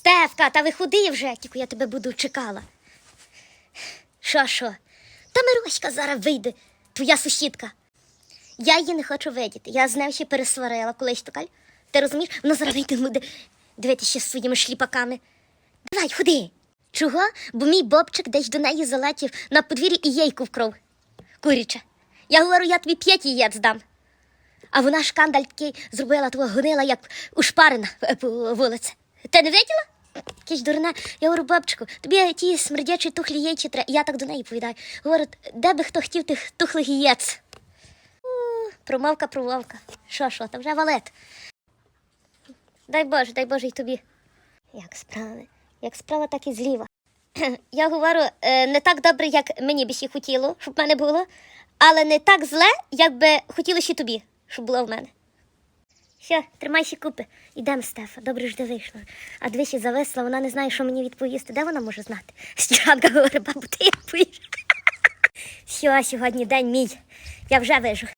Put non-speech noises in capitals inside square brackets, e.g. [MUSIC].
Стевка, та виходи вже, тільки я тебе буду чекала. Що, що? Та Мироська зараз вийде, твоя сусідка. Я її не хочу видіти. Я з нею ще пересварила колись така. Ти розумієш? Вона зараз вийде буде дивитися своїми шліпаками. Давай, ходи. Чого? Бо мій бобчик десь до неї залетів на подвір'ї і єйку вкров. Куряче. Я говорю, я тобі п'ять яєць дам. А вона шкандаль такий зробила твого гонила, як ушпарена е, по вулиці. Ти не виділа? Якесь дурне. Я говорю, бабчику, тобі ті смердячі тухлі яйці треба. Я так до неї повідаю. Говорю, де би хто хотів тих тухлих яєць? Промовка, промовка. Що, що, та вже валет. Дай Боже, дай Боже й тобі. Як справи? Як справа, так і зліва. [CLEARS THROAT] Я говорю, е, не так добре, як мені би ще хотіло, щоб в мене було, але не так зле, як би хотіло ще тобі, щоб було в мене. Все, тримайся купи. Ідемо, Стефа, добре ж де вийшла. А двічі зависла, вона не знає, що мені відповісти. Де вона може знати? Стіранка говорить, бабу, ти як поїш. Все, сьогодні день мій. Я вже вижу.